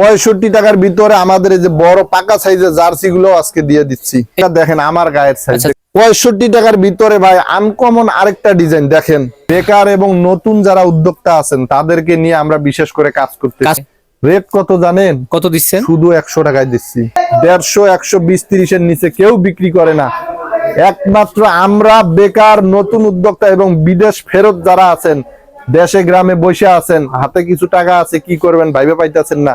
পঁয়ষট্টি টাকার ভিতরে আমাদের এই যে বড় পাকা সাইজের জার্সি গুলো আজকে দিয়ে দিচ্ছি। এটা দেখেন আমার গায়ের সাইজ আচ্ছা। পঁয়ষট্টি টাকার ভিতরে ভাই আনকমন আরেকটা ডিজাইন দেখেন। বেকার এবং নতুন যারা উদ্যোক্তা আছেন তাদেরকে নিয়ে আমরা বিশেষ করে কাজ করতে রেট কত জানেন? কত দিচ্ছেন? শুধু একশো টাকায় দিচ্ছি। দেড়শো একশো বিশ তিরিশের নিচে কেউ বিক্রি করে না। একমাত্র আমরা বেকার নতুন উদ্যোক্তা এবং বিদেশ ফেরত যারা আছেন দেশে গ্রামে বসে আছেন হাতে কিছু টাকা আছে কি করবেন ভাইবে পাইতেছেন না।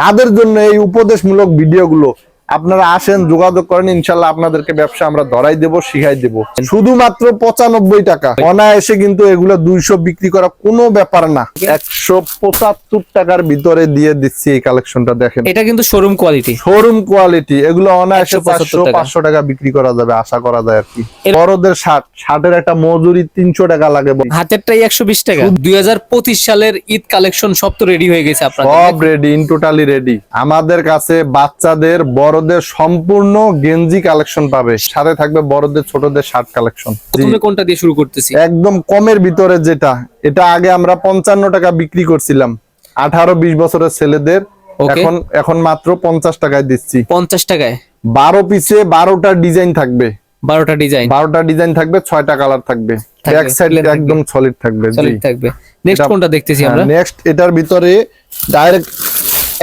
তাদের জন্য এই উপদেশমূলক ভিডিওগুলো আপনারা আসেন যোগাযোগ করেন ইনশাল্লাহ আপনাদেরকে ব্যবসা আমরা ধরাই দেব শিখাই দেব। শুধুমাত্র পঁচানব্বই টাকা। অনায়াসে কিন্তু এগুলো দুইশো বিক্রি করা কোনো ব্যাপার না। একশো পঁচাত্তর টাকার ভিতরে দিয়ে দিচ্ছি এই কালেকশনটা দেখেন। এটা কিন্তু শোরুম কোয়ালিটি শোরুম কোয়ালিটি এগুলো অনায়াসে 175 চারশো পাঁচশো টাকা। বিক্রি করা যাবে আশা করা যায় আর কি। বড়দের শার্ট। শার্টের একটা মজুরি তিনশো টাকা লাগে। হাতেরটাই একশো বিশ টাকা। দুই হাজার পঁচিশ সালের ঈদ কালেকশন সব তো রেডি হয়ে গেছে আপনাদের সব রেডি ইন টোটালি রেডি আমাদের কাছে বাচ্চাদের বড়দের সম্পূর্ণ গেঞ্জি কালেকশন পাবে। সাথে থাকবে বড়দের ছোটদের শার্ট কালেকশন প্রথমে কোনটা দিয়ে শুরু করতেছি? একদম কমের ভিতরে যেটা। এটা আগে আমরা পঞ্চান্ন টাকা বিক্রি করছিলাম। আঠারো বিশ বছরের ছেলেদের। এখন এখন মাত্র পঞ্চাশ টাকায় দিচ্ছি। পঞ্চাশ টাকায়? বারো পিসে বারোটা ডিজাইন থাকবে। বারোটা ডিজাইন? বারোটা ডিজাইন থাকবে ছয়টা কালার থাকবে। সাইড একদম সলিড থাকবে সলিড থাকবে। নেক্সট কোনটা দেখতেছি আমরা? নেক্সট এটার ভিতরে ডাইরেক্ট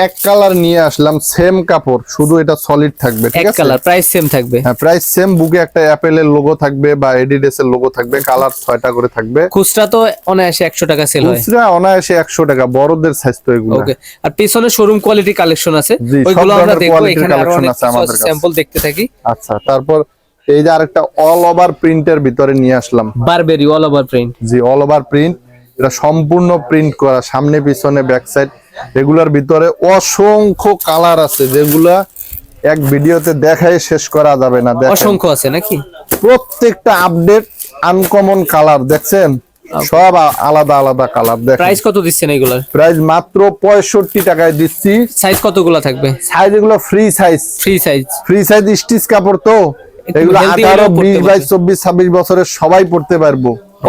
এক কালার নিয়ে আসলাম সেম কাপড় শুধু এটা সলিড থাকবে ঠিক আছে? কালার প্রাইস সেম থাকবে। হ্যাঁ প্রাইস সেম বুকে একটা অ্যাপেল এর লোগো থাকবে বা এডিডাস এর লোগো থাকবে কালার ছয়টা করে থাকবে। খুচরা তো অনায়াসে একশো টাকা সেল হয়। খুচরা অনায়াসে একশো টাকা বড়দের সাইজ তো এগুলো। ওকে আর পেছনে শোরুম কোয়ালিটি কালেকশন আছে। ওইগুলো আমরা দেখব এখানে আরও অনেক কাছে। স্যাম্পল দেখতে থাকি। আচ্ছা তারপর এই যে আরেকটা অল ওভার প্রিন্টের ভিতরে নিয়ে আসলাম। বারবেরি অল ওভার প্রিন্ট জি অল ওভার প্রিন্ট এটা সম্পূর্ণ প্রিন্ট করা সামনে পিছনে ব্যাক সাইড এগুলোর ভিতরে অসংখ্য কালার আছে যেগুলা এক ভিডিওতে দেখাই শেষ করা যাবে না অসংখ্য আছে নাকি? প্রত্যেকটা আপডেট আনকমন কালার দেখছেন? সব আলাদা আলাদা কালার দেখেন। প্রাইস কত দিচ্ছেন এগুলার? প্রাইস মাত্র পঁয়ষট্টি টাকায় দিচ্ছি। সাইজ কতগুলো থাকবে? সাইজ এগুলো free size free size free size stitch কাপড় তো। এগুলো healthy আঠারো হলেও পড়তে বিশ পারবে। বাইশ চব্বিশ ছাব্বিশ বছরের সবাই পড়তে পারব।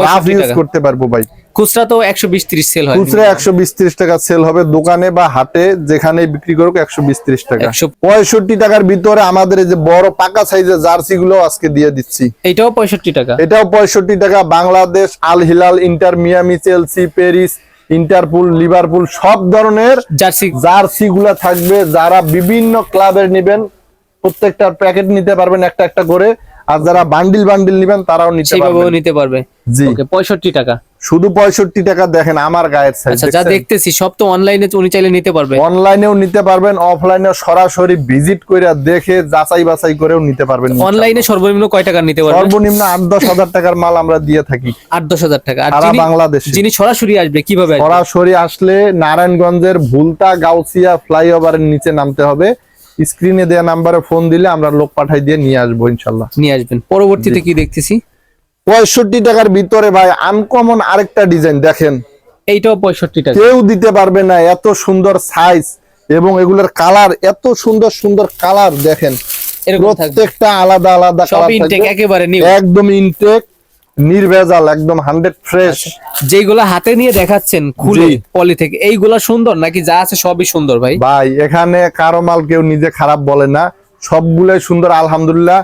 রাফ ইউজ করতে পারব ভাই। খুচরা তো একশো বিশ ত্রিশ সেল হয় খুচরা একশো বিশ ত্রিশ টাকা সেল হবে দোকানে বা হাটে যেখানে বিক্রি করুক একশো বিশ ত্রিশ টাকা। পঁয়ষট্টি টাকার ভিতরে আমাদের এই যে বড় পাকা সাইজের জার্সি গুলো আজকে দিয়ে দিচ্ছি। এইটাও পঁয়ষট্টি টাকা। এটাও পঁয়ষট্টি টাকা। Bangladesh Al Hilal Inter Miami Chelsea Paris ইন্টারপুল Liverpool সব ধরনের জার্সি। জার্সি গুলা থাকবে। যারা বিভিন্ন ক্লাবের নেবেন প্রত্যেকটার প্যাকেট নিতে পারবেন একটা একটা করে। আর যারা বান্ডিল বান্ডিল নিবেন তারাও নিতে পারবেন। নিতে পারবে। জি। পঁয়ষট্টি টাকা। শুধু পঁয়ষট্টি টাকা দেখেন আমার গায়ের সাইজ আচ্ছা যা দেখতেছি সব তো অনলাইনে উনি চাইলে নিতে পারবে। অনলাইনেও নিতে পারবেন অফলাইনেও সরাসরি ভিজিট করে দেখে যাচাই বাছাই করেও নিতে পারবেন অনলাইনে সর্বনিম্ন কয় টাকা নিতে পারবে? সর্বনিম্ন আট দশ হাজার টাকার মাল আমরা দিয়ে থাকি। আট দশ হাজার টাকা। আর সারা বাংলাদেশে। যিনি সরাসরি আসবে কীভাবে সরাসরি আসলে নারায়ণগঞ্জের ভুলতা গাউসিয়া ফ্লাইওভারের নিচে নামতে হবে। স্ক্রিনে দেওয়া নাম্বারে ফোন দিলে আমরা লোক পাঠাই দিয়ে নিয়ে আসব ইনশাল্লাহ নিয়ে আসবেন। পরবর্তীতে কি দেখতেছি? পঁয়ষট্টি টাকার ভিতরে ভাই আনকমন আরেকটা ডিজাইন দেখেন। এইটাও পঁয়ষট্টি টাকা। কেউ দিতে পারবে না এত সুন্দর সাইজ এবং এগুলোর কালার এত সুন্দর সুন্দর কালার দেখেন। প্রত্যেকটা আলাদা আলাদা একেবারে একদম ইনটেক নির্ভেজাল একদম হান্ড্রেড ফ্রেশ যেগুলা হাতে নিয়ে দেখাচ্ছেন খুলে। পলি থেকে এইগুলা সুন্দর নাকি যা আছে সবই সুন্দর ভাই? ভাই এখানে কারও মাল কেউ নিজে খারাপ বলে না সবগুলাই সুন্দর আলহামদুলিল্লাহ।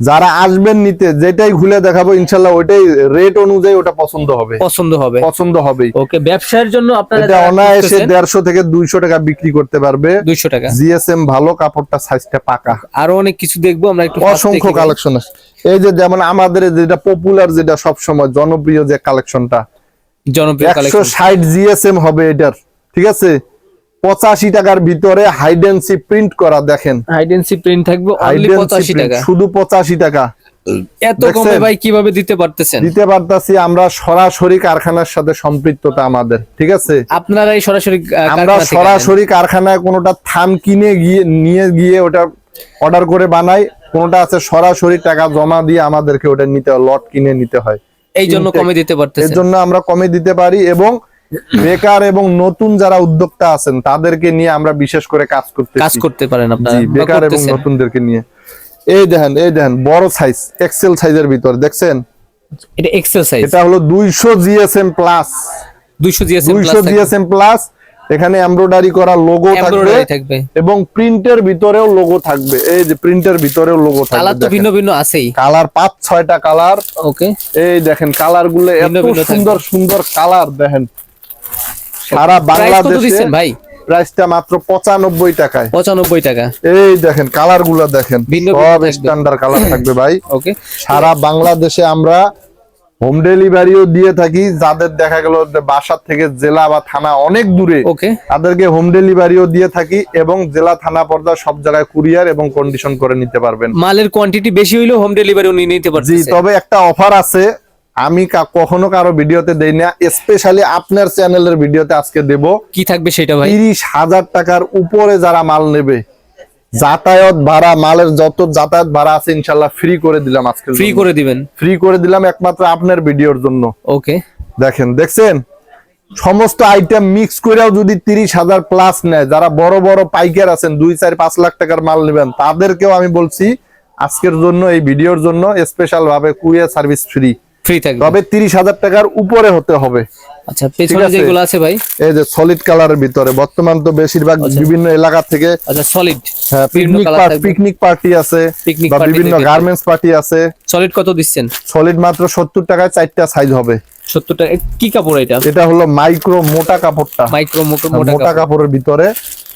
যারা আসবেন নিতে যেটাই ঘুরে দেখাবো ইনশাল্লাহ ওইটাই রেট অনুযায়ী ওটা পছন্দ হবে। পছন্দ হবে। পছন্দ হবেই। ওকে ব্যবসার জন্য আপনারা অনায়াসে দেড়শো থেকে দুইশো টাকা বিক্রি করতে পারবে। দুইশো টাকা। জিএসএম ভালো কাপড়টা সাইজটা পাকা। আরও অনেক কিছু দেখব আমরা একটু অসংখ্য কালেকশন আছে। এই যে যেমন আমাদের যেটা পপুলার যেটা সবসময় জনপ্রিয় যে কালেকশনটা জনপ্রিয় একশো কালেকশন ষাট জিএসএম হবে এটার ঠিক আছে? পঁচাশি টাকার ভিতরে হাইডেন্সি প্রিন্ট করা দেখেন। হাইডেন্সি প্রিন্ট থাকবে পঁচাশি টাকা। শুধু পঁচাশি টাকা। এত কমে ভাই কীভাবে দিতে পারতেছেন? দিতে পারতাছি আমরা সরাসরি কারখানার সাথে সম্পৃক্ততা আমাদের ঠিক আছে? আপনারা এই সরাসরি আমরা। সরাসরি কারখানায় কোনোটা থান কিনে গিয়ে নিয়ে গিয়ে ওটা অর্ডার করে বানাই কোনোটা আছে সরাসরি টাকা জমা দিয়ে আমাদেরকে ওটা নিতে হয় লট কিনে নিতে হয়। এই জন্য কমে দিতে এর জন্য আমরা কমে দিতে পারি এবং বেকার এবং নতুন যারা উদ্যোক্তা আছেন তাদেরকে নিয়ে আমরা বিশেষ করে কাজ করতে কাজ করতে পারেন আপনারা বেকার এবং নতুনদেরকে নিয়ে। এই দেখেন এই দেখেন বড় সাইজ এক্সেল সাইজের ভিতর দেখছেন? এটা এক্সেল সাইজ এটা হলো দুইশো জিএসএম প্লাস দুইশো জিএসএম দুইশো জিএসএম প্লাস এখানে এমব্রয়ডারি করা লোগো থাকবে। এবং প্রিন্টের ভিতরেও লোগো থাকবে। এই যে প্রিন্টের ভিতরেও লোগো থাকবে কালার তো ভিন্ন ভিন্ন আছেই। কালার পাঁচ ছয়টা কালার ওকে এই দেখেন কালারগুলো এত সুন্দর সুন্দর কালার দেখেন। সারা বাংলাদেশে ভাই? প্রাইসটা মাত্র পঁচানব্বই টাকায়। পঁচানব্বই টাকা। এই দেখেন কালারগুলো দেখেন সব স্ট্যান্ডার্ড কালার থাকবে ভাই। ওকে সারা বাংলাদেশে আমরা হোম ডেলিভারিও দিয়ে থাকি। যাদের দেখা গেল বাসার থেকে জেলা বা থানা অনেক দূরে ওকে তাদেরকে হোম ডেলিভারিও দিয়ে থাকি এবং জেলা থানা পর্যায়ে সব জায়গায় কুরিয়ার এবং কন্ডিশন করে নিতে পারবেন। মালের কোয়ান্টিটি বেশি হইলেও হোম ডেলিভারি উনি নিতে জি তবে একটা অফার আছে আমি কখনো কারও ভিডিওতে দেই না স্পেশালি আপনার চ্যানেলের ভিডিওতে আজকে দেব। কি থাকবে সেটা ভাই? তিরিশ হাজার টাকার উপরে যারা মাল নেবে যাতায়াত ভাড়া মালের যত যাতায়াত ভাড়া আছে ইনশাল্লাহ ফ্রি করে দিলাম আজকে ফ্রি করে দিবেন? ফ্রি করে দিলাম একমাত্র আপনার ভিডিওর জন্য। ওকে দেখেন দেখছেন? সমস্ত আইটেম মিক্স করেও যদি তিরিশ হাজার প্লাস নেয় যারা বড় বড় পাইকার আছেন দুই চার পাঁচ লাখ টাকার মাল নেবেন তাদেরকেও আমি বলছি আজকের জন্য এই ভিডিওর জন্য স্পেশাল ভাবে কুরিয়ার সার্ভিস ফ্রি ফ্রি থাকবে। তবে তিরিশ হাজার টাকার উপরে হতে হবে। আচ্ছা পেছনে। যেগুলো আছে ভাই? এই যে সলিড কালারের ভিতরে বর্তমান তো বেশিরভাগ বিভিন্ন এলাকা থেকে আচ্ছা সলিড বিভিন্ন পিকনিক পিকনিক পার্টি আছে বা বিভিন্ন গার্মেন্টস পার্টি আছে। সলিড কত দিচ্ছেন? সলিড মাত্র সত্তর টাকায় চারটা সাইজ হবে। সত্তর টাকা কি কাপড় এটা? এটা হলো মাইক্রো মোটা কাপড়টা। মাইক্রো মোটো মোটা মোটা কাপড়ের ভিতরে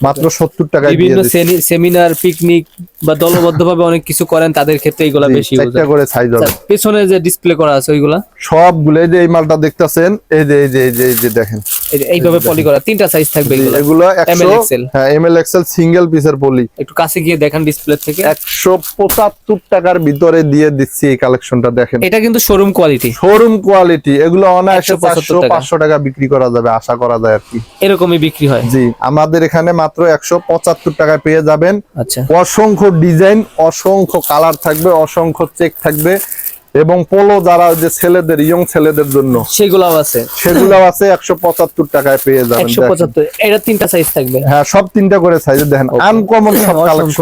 মাত্র সত্তর টাকায় দিয়ে বিভিন্ন সেমিনার পিকনিক বা দলবদ্ধ ভাবে অনেক কিছু করেন তাদের ক্ষেত্রে এগুলা জি, বেশি চারটা। করে সাইজ হবে। আচ্ছা, পেছনে যে ডিসপ্লে করা আছে ওইগুলা? সবগুলো এই যে এই মালটা দেখতেছেন এই যে এই যে এই যে এই যে দেখেন। এইভাবে পলি করা তিনটা সাইজ থাকবে এগুলো। এগুলো একশো XL হ্যাঁ এম এল এক্সেল সিঙ্গেল পিসের পলি একটু কাছে গিয়ে দেখেন ডিসপ্লে থেকে। একশো পঁচাত্তর টাকার ভিতরে দিয়ে দিচ্ছি এই কালেকশনটা দেখেন। এটা কিন্তু শোরুম কোয়ালিটি শোরুম কোয়ালিটি এগুলো অনায়াসে 175 চারশো টাকা। পাঁচশো টাকা বিক্রি করা যাবে আশা করা যায় আর কি। এরকমই বিক্রি হয়। জি আমাদের এখানে মাত্র একশো পঁচাত্তর টাকায় পেয়ে যাবেন। আচ্ছা। অসংখ্য ডিজাইন অসংখ্য কালার থাকবে অসংখ্য চেক থাকবে এবং পোলো যারা যে ছেলেদের ইয়ং ছেলেদের জন্য সেগুলাও আছে। সেগুলো আছে একশো পঁচাত্তর টাকায় পেয়ে যাবেন এটা তিনটা সাইজ থাকবে। হ্যাঁ সব তিনটা করে সাইজে দেখেন আনকমন সব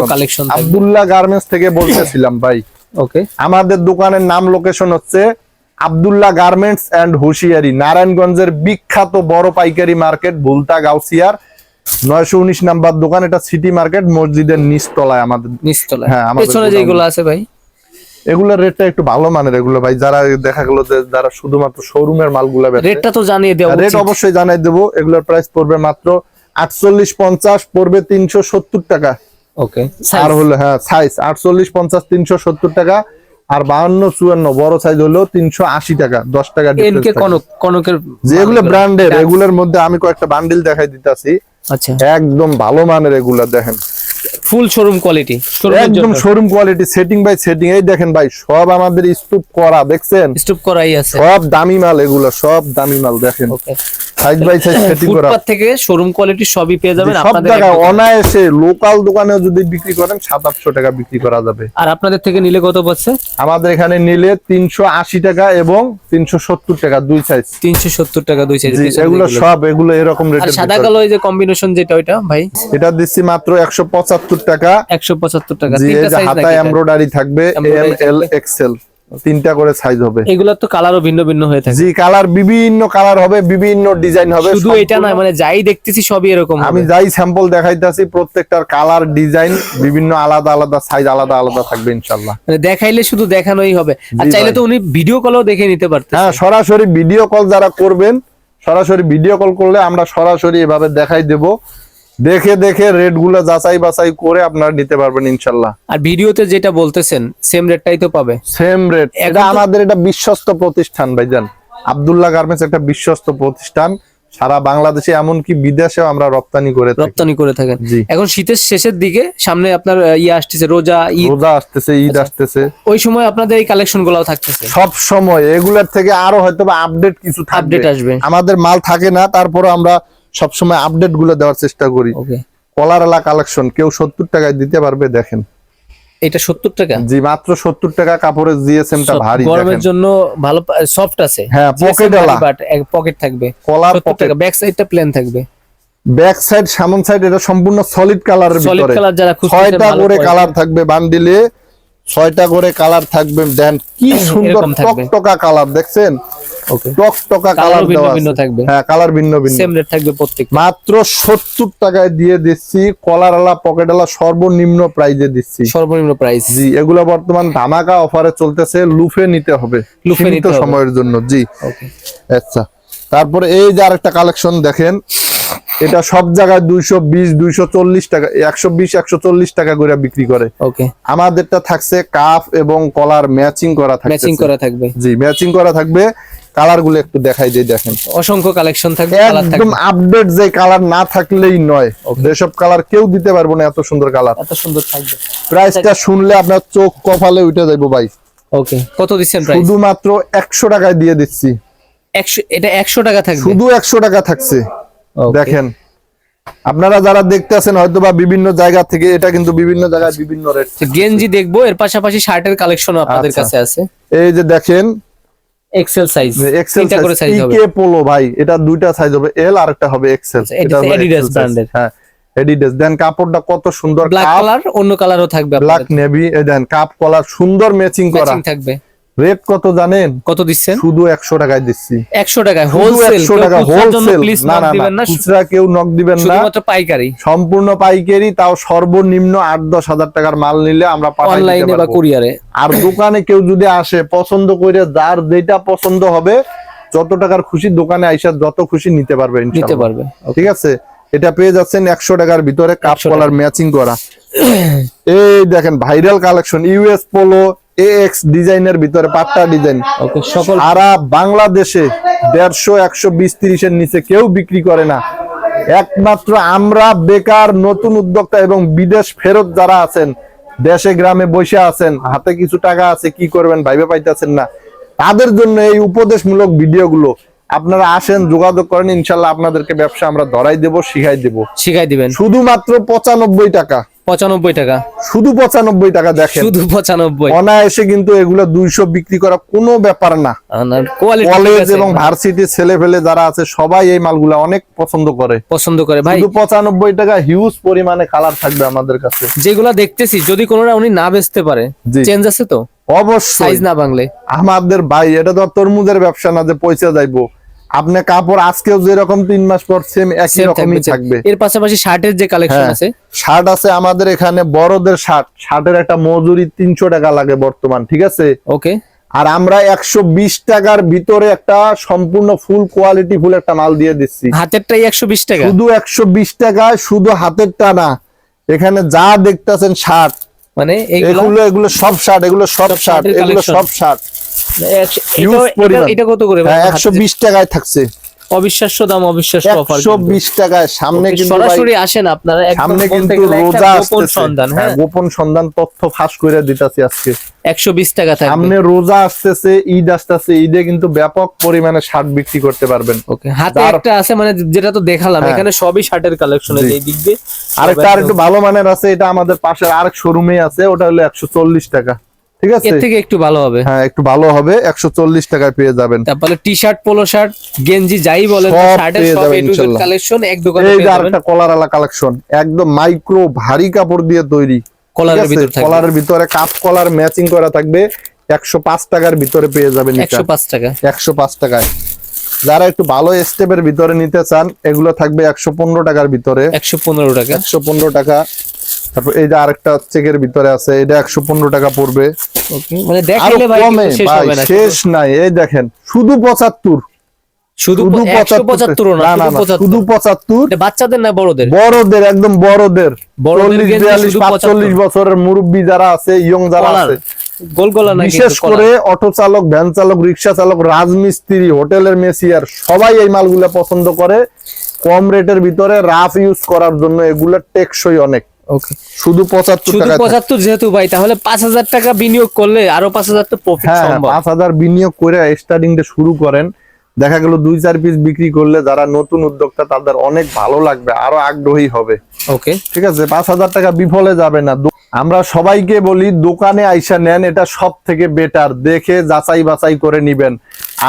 কালেকশন। আব্দুল্লাহ গার্মেন্টস থেকে বলতেছিলাম ভাই। ওকে আমাদের দোকানের নাম লোকেশন হচ্ছে আব্দুল্লাহ গার্মেন্টস এন্ড হুশিয়ারি নারায়ণগঞ্জের বিখ্যাত বড় পাইকারি মার্কেট ভুলতা গাউসিয়ার। নয়শো উনিশ নাম্বার দোকান এটা সিটি মার্কেট মসজিদের নিচতলায় আমাদের নিচতলায়। হ্যাঁ, আমাদের পেছনে যেগুলো আছে ভাই? এগুলোর রেটটা একটু ভালো মানের এগুলো ভাই। যারা দেখা গেলো যে যারা শুধুমাত্র শোরুমের মালগুলা বেচে রেটটা তো জানিয়ে দেওয়া রেট অবশ্যই জানাই দেবো। এগুলোর প্রাইস পড়বে মাত্র আটচল্লিশ পঞ্চাশ পড়বে তিনশো সত্তর টাকা। ওকে আর হলো হ্যাঁ সাইজ আটচল্লিশ পঞ্চাশ তিনশো সত্তর টাকা। আর বাহান্ন চুয়ান্ন বড় সাইজ হলো তিনশো আশি টাকা দশ টাকা কনকের যেগুলো ব্র্যান্ডের এগুলোর মধ্যে আমি কয়েকটা বান্ডিল দেখাই দিতেছি। আচ্ছা। একদম ভালো মানের এগুলা দেখেন। ফুল শোরুম কোয়ালিটি একদম showroom quality setting by setting এই দেখেন ভাই সব আমাদের স্তূপ করা দেখছেন? স্টপ করাই আছে। সব দামি মাল এগুলো সব দামি মাল দেখেন। সাইজ বাই সাইজ সেটিং করা। ফুটপাত থেকে শোরুম কোয়ালিটি সবই পেয়ে যাবেন সব জায়গায় দোকানে। অনায়াসে লোকাল দোকানেও যদি বিক্রি করেন সাত আটশো টাকা বিক্রি করা যাবে। আর আপনাদের থেকে নিলে কত পাচ্ছে আমাদের এখানে নিলে তিনশো আশি টাকা এবং তিনশো সত্তর টাকা দুই সাইজ তিনশো সত্তর টাকা দুই সাইজ এগুলো সব এগুলো এরকম আর সাদা কালো এই যে কম্বিনেশন যেটা ওইটা ভাই? এটা দিচ্ছি মাত্র একশো পঁচাত্তর পঁচাত্তর টাকা। একশো পঁচাত্তর হাতায় এমব্রয়ডারি থাকবে এম এল। এক্সেল তিনটা করে সাইজ হবে। এগুলোর তো কালারও ভিন্ন ভিন্ন হয়ে থাকে। জি কালার বিভিন্ন কালার হবে বিভিন্ন ডিজাইন হবে শুধু এটা মানে যাই দেখতেছি সবই এরকম আমি যাই স্যাম্পল দেখাইতেছি প্রত্যেকটার কালার ডিজাইন বিভিন্ন আলাদা আলাদা সাইজ আলাদা আলাদা থাকবে ইনশাল্লাহ মানে দেখাইলে শুধু দেখানোই হবে। আর চাইলে তো উনি ভিডিও কলও দেখে নিতে পারতেন হ্যাঁ সরাসরি ভিডিও কল যারা করবেন সরাসরি ভিডিও কল করলে আমরা সরাসরি এভাবে দেখাই দেব। দেখে দেখে রেটগুলো যাচাই বাছাই করে আপনারা নিতে পারবেন ইনশাল্লাহ। আর ভিডিওতে যেটা বলতেছেন সেম রেটটাই তো পাবে। সেম রেট এটা আমাদের এটা বিশ্বস্ত প্রতিষ্ঠান ভাইজান। আব্দুল্লাহ গার্মেন্টস একটা বিশ্বস্ত প্রতিষ্ঠান। সারা বাংলাদেশে এমনকি বিদেশেও আমরা রপ্তানি করে রপ্তানি করে থাকেন। এখন শীতের শেষের দিকে সামনে আপনার ইয়ে আসতেছে রোজা ঈদ। রোজা আসতেছে ঈদ আসতেছে। ওই সময় আপনাদের এই কালেকশন গুলাও থাকতেছে? সব সময়। এগুলার থেকে আরও হয়তো আপডেট কিছু আপডেট আসবে। আমাদের মাল থাকে না তারপরে আমরা সব সময় আপডেটগুলো দেওয়ার চেষ্টা করি। কলারলা কালেকশন কেউ সত্তর টাকায় দিতে পারবে দেখেন। এটা সত্তর টাকা? জি মাত্র সত্তর টাকা কাপড়ের জিএসএম টা ভারী গরমের জন্য ভালো সফট আছে। হ্যাঁ, pocket ওয়ালা। বাট পকেট থাকবে। কলার টাকা। ব্যাক সাইডটা প্লেন থাকবে। ব্যাক সাইড সামন সাইড এটা সম্পূর্ণ সলিড কালারের সলিড কালার যারা খুঁজতেছেন ছয়টা করে কালার থাকবে বান্ডিলে। ছয়টা করে কালার থাকবে দেন কি সুন্দর। টকটকা কালার দেখছেন? টকটকা কালার দেওয়া থাকবে। হ্যাঁ কালার ভিন্ন ভিন্ন। সেম রেট থাকবে প্রত্যেক মাত্র সত্তর টাকায় দিয়ে দিচ্ছি কলারওয়ালা পকেটওয়ালা সর্বনিম্ন প্রাইজে দিচ্ছি। সর্বনিম্ন প্রাইস জি এগুলো বর্তমান ধামাকা অফারে চলতেছে লুফে নিতে হবে লুফে নিতে সময়ের জন্য। জি। আচ্ছা তারপরে এই যে আরেকটা কালেকশন দেখেন এটা সব জায়গায় দুইশো বিশ দুইশো চল্লিশ টাকা একশো বিশ একশো চল্লিশ টাকা করে বিক্রি করে। ওকে। আমাদেরটা থাকছে কাফ এবং কলার ম্যাচিং করা থাকছে ম্যাচিং করা থাকবে। জি ম্যাচিং করা থাকবে। কালারগুলো একটু দেখাই দিই দেখেন। অসংখ্য কালেকশন থাকবে একদম আপডেট যে কালার না থাকলেই নয়। যেসব কালার কেউ দিতে পারব না এত সুন্দর কালার। এত সুন্দর থাকবে। প্রাইসটা শুনলে আপনার চোখ কপালে উঠে যাইবো ভাই। ওকে কত দিচ্ছেন প্রাইস শুধুমাত্র একশো টাকায় দিয়ে দিচ্ছি। একশো এটা একশো টাকা থাকবে? শুধু একশো টাকা থাকছে. দেখেন। আপনারা যারা দেখতেছেন হয়তো বা বিভিন্ন জায়গা থেকে এটা কিন্তু বিভিন্ন জায়গায় বিভিন্ন রেট গেঞ্জি দেখব এর পাশাপাশি শার্টের কালেকশনও আপনাদের আচ্ছা। কাছে আছে। এই যে দেখেন এক্সেল সাইজ এক্সেল করে সাইজ হবে। কে পোলো ভাই এটা দুইটা সাইজ হবে এল আর একটা হবে এক্সেল আচ্ছা, এটা Adidas brand-এর। হ্যাঁ এডিডাস দেন কাপড়টা কত সুন্দর ব্ল্যাক কালার অন্য কালারও থাকবে black navy then cup collar সুন্দর ম্যাচিং করা। থাকবে। রেট কত জানেন? কত দিচ্ছেন? শুধু একশো টাকায় দিচ্ছি। একশো টাকায় হোলসেল একশো টাকা হোলসেল না না না না। খুচরা কেউ নক দিবেন না। পাইকারি। সম্পূর্ণ পাইকারি তাও সর্বনিম্ন আট দশ হাজার টাকার মাল নিলে আমরা অনলাইনে বা কুরিয়ারে আর দোকানে কেউ যদি আসে পছন্দ করে যার যেটা পছন্দ হবে যত টাকার খুশি দোকানে আইসা যত খুশি নিতে পারবে নিতে পারবে ঠিক আছে? এটা পেয়ে যাচ্ছেন একশো টাকার ভিতরে কাপ 100 কলার ম্যাচিং করা। এই দেখেন viral collection US polo X ডিজাইনের ভিতরে পাট্টা ডিজাইন ওকে সকল সারা বাংলাদেশে দেড়শো একশো বিশ তিরিশের নিচে কেউ বিক্রি করে না। একমাত্র আমরা বেকার নতুন উদ্যোক্তা এবং বিদেশ ফেরত যারা আছেন দেশে গ্রামে বসে আছেন হাতে কিছু টাকা আছে কি করবেন ভাইবে পাইতেছেন না। তাদের জন্য এই উপদেশমূলক ভিডিওগুলো আপনারা আসেন যোগাযোগ করেন ইনশাল্লাহ আপনাদেরকে ব্যবসা আমরা ধরাই দেব শিখাই দেব। শিখাই দিবেন। শুধুমাত্র পঁচানব্বই টাকা। পঁচানব্বই টাকা। শুধু পঁচানব্বই টাকা দেখেন। শুধু পঁচানব্বই। অনায়াসে কিন্তু এগুলো দুইশো বিক্রি করা কোনো ব্যাপার না। কলেজ এবং ভার্সিটি ছেলে ফেলে যারা আছে সবাই এই মালগুলা অনেক পছন্দ করে। পছন্দ করে। ভাই পঁচানব্বই টাকা হিউজ পরিমাণে কালার থাকবে আমাদের কাছে। যেগুলা দেখতেছি যদি কোনোটা উনি না বেচতে পারে চেঞ্জ আছে তো? অবশ্যই। না বাংলে। আমাদের ভাই এটা তো তরমুজের ব্যবসা না যে পয়সা যাইবো। আপনি কাপড় আজকেও যেরকম তিন মাস পর সেম একই রকমই থাকবে এর পাশাপাশি শার্টের যে কালেকশন হ্যাঁ আছে? শার্ট আছে আমাদের এখানে বড়দের শার্ট। শার্টের একটা মজুরি তিনশো টাকা লাগে বর্তমান ঠিক আছে? ওকে। আর আমরা একশো বিশ টাকার ভিতরে একটা সম্পূর্ণ ফুল কোয়ালিটি ফুল একটা মাল দিয়ে দিচ্ছি। হাতেরটাই একশো বিশ টাকা? শুধু একশো বিশ টাকায় শুধু হাতের টানা এখানে যা দেখতেছেন শার্ট। মানে এগুলো এগুলো সব শার্ট এগুলো সব শার্ট এগুলো সব শার্ট। এটা- কত করে ভাই? হ্যাঁ টাকায় থাকছে। অবিশ্বাস্য দাম অবিশ্বাস্য অফার টাকায়। সামনে কিন্তু সরাসরি আসেন আপনারা সামনে কিন্তু রোজা গোপন সন্ধান হ্যাঁ হ্যাঁ। গোপন সন্ধান তথ্য ফাঁস করে দিতেছি আজকে। একশো বিশ টাকা থাকবে। সামনে রোজা আসতেছে ঈদ আসতেছে ঈদে কিন্তু ব্যাপক পরিমাণে শার্ট বিক্রি করতে পারবেন। ওকে হাতে একটা আছে মানে যেটা তো দেখালাম। এখানে সবই শার্টের কালেকশন জি। এই দিক দিয়ে। আরেকটা আর একটু ভালো মানের আছে এটা আমাদের পাশের আরেক শোরুমে আছে ওটা হলো একশো চল্লিশ টাকা। ঠিক আছে? এর থেকে একটু ভালো হবে। হ্যাঁ একটু ভালো হবে। একশো চল্লিশ টাকায় পেয়ে যাবেন। তারপরে টি শার্ট পোলো শার্ট গেঞ্জি যাই বলেন শার্টের সব যাবেন এ টু জেড কালেকশন এক দোকানে এই যে পেয়ে যাবেন। আরেকটা কলার আলা কালেকশন একদম মাইক্রো ভারী কাপড় দিয়ে তৈরি। কলারের ভিতর থাকবে। কলারের ভিতরে কাপ কলার ম্যাচিং করা থাকবে। একশো পাঁচ টাকার ভিতরে পেয়ে যাবেন একশো পাঁচ টাকা। একশো পাঁচ টাকায়। যারা একটু ভালো স্টেপের ভিতরে নিতে চান এগুলো থাকবে একশো পনেরো টাকার ভিতরে। একশো পনেরো টাকা। একশো পনেরো টাকা। তারপর এই যে আরেকটা চেকের ভিতরে আছে এটা একশো পনেরো টাকা পড়বে। মানে শেষ নাই এই দেখেন শুধু পঁচাত্তর। শুধু শুধু পঁচাত্তর না না না শুধু পঁচাত্তর। পঁচাত্তর। বাচ্চাদের না বড়দের? বড়দের একদম বড়দের। বড়দের চল্লিশ বিয়াল্লিশ পাঁচচল্লিশ বছরের মুরব্বী যারা আছে ইয়ং যারা আছে বিশেষ করে অটো চালক ভ্যান চালক রিক্সা চালক রাজমিস্ত্রি হোটেলের মেসিয়ার সবাই এই মালগুলা পছন্দ করে। কম রেটের ভিতরে রাফ ইউজ করার জন্য এগুলা টেকসই অনেক। ওকে শুধু টাকা যেহেতু ভাই তাহলে টাকা বিনিয়োগ করলে আরও পাঁচ হাজার তো প্রফিট হ্যাঁ সম্ভব। বিনিয়োগ করে স্টার্টিং শুরু করেন। দেখা গেল দুই চার পিস বিক্রি করলে যারা নতুন উদ্যোক্তা তাদের অনেক ভালো লাগবে আরও আগ্রহী হবে। ওকে ঠিক আছে পাঁচ হাজার টাকা বিফলে যাবে না। আমরা সবাইকে বলি দোকানে আইসা নেন এটা সব থেকে বেটার দেখে যাচাই বাছাই করে নিবেন।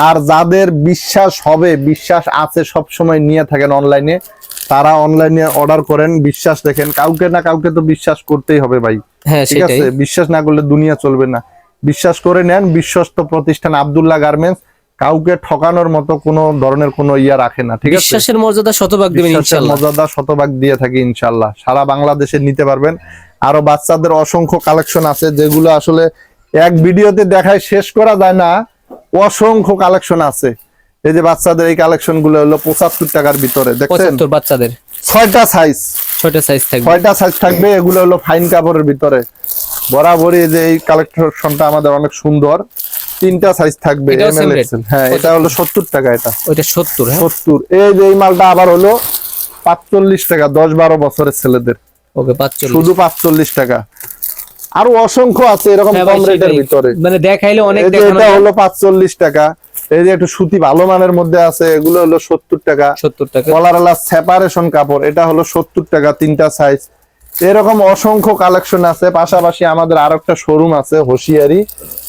আর যাদের বিশ্বাস হবে বিশ্বাস আছে সব সময় নিয়ে থাকেন অনলাইনে তারা অনলাইনে অর্ডার করেন বিশ্বাস দেখেন। কাউকে না কাউকে তো বিশ্বাস করতেই হবে ভাই। হ্যাঁ ঠিক আছে? বিশ্বাস না করলে দুনিয়া চলবে না। বিশ্বাস করে নেন বিশ্বস্ত প্রতিষ্ঠান আব্দুল্লাহ গার্মেন্টস কাউকে ঠকানোর মতো কোনো ধরনের কোনো ইয়া রাখে না ঠিক আছে? বিশ্বাসের মর্যাদা শতভাগ দিবেন মর্যাদা শতভাগ দিয়ে থাকি ইনশাল্লাহ। সারা বাংলাদেশে নিতে পারবেন। আরও বাচ্চাদের অসংখ্য কালেকশন আছে যেগুলো আসলে এক ভিডিওতে দেখায় শেষ করা যায় না অসংখ্য কালেকশন আছে। এই যে বাচ্চাদের এই কালেকশনগুলো হলো পঁচাত্তর টাকার ভিতরে দেখছেন? বাচ্চাদের। ছয়টা সাইজ ছয়টা সাইজ থাকবে। ছয়টা সাইজ থাকবে এগুলো হলো ফাইন কাপড়ের ভিতরে। বরাবরই যে এই কালেকশনটা আমাদের অনেক সুন্দর তিনটা সাইজ থাকবে হ্যাঁ এটা হলো সত্তর টাকা এটা। ওইটা সত্তর হ্যাঁ? সত্তর। এই যে এই মালটা আবার হলো পাঁচচল্লিশ টাকা দশ বারো বছরের ছেলেদের। ওকে শুধু পাঁচচল্লিশ টাকা। আরও অসংখ্য আছে এরকম হ্যাঁ কম রেটের ভিতরে। মানে দেখাইলে অনেক এটা হলো পাঁচচল্লিশ টাকা। এই যে একটু সুতি ভালো মানের মধ্যে আছে এগুলো হলো সত্তর টাকা। সত্তর টাকা। কলারালা সেপারেশন কাপড় এটা হলো সত্তর টাকা তিনটা সাইজ এরকম অসংখ্য কালেকশন আছে পাশাপাশি আমাদের আরও একটা শোরুম আছে হোশিয়ারি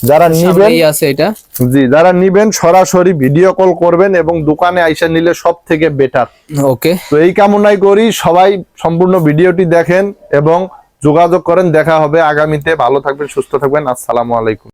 যারা নিবেন আছে এটা। জি যারা নিবেন সরাসরি ভিডিও কল করবেন এবং দোকানে আইসা নিলে সব থেকে বেটার ওকে তো এই কামনাই করি সবাই সম্পূর্ণ ভিডিওটি দেখেন এবং যোগাযোগ করেন দেখা হবে আগামীতে। ভালো থাকবেন সুস্থ থাকবেন। আসসালামু আলাইকুম।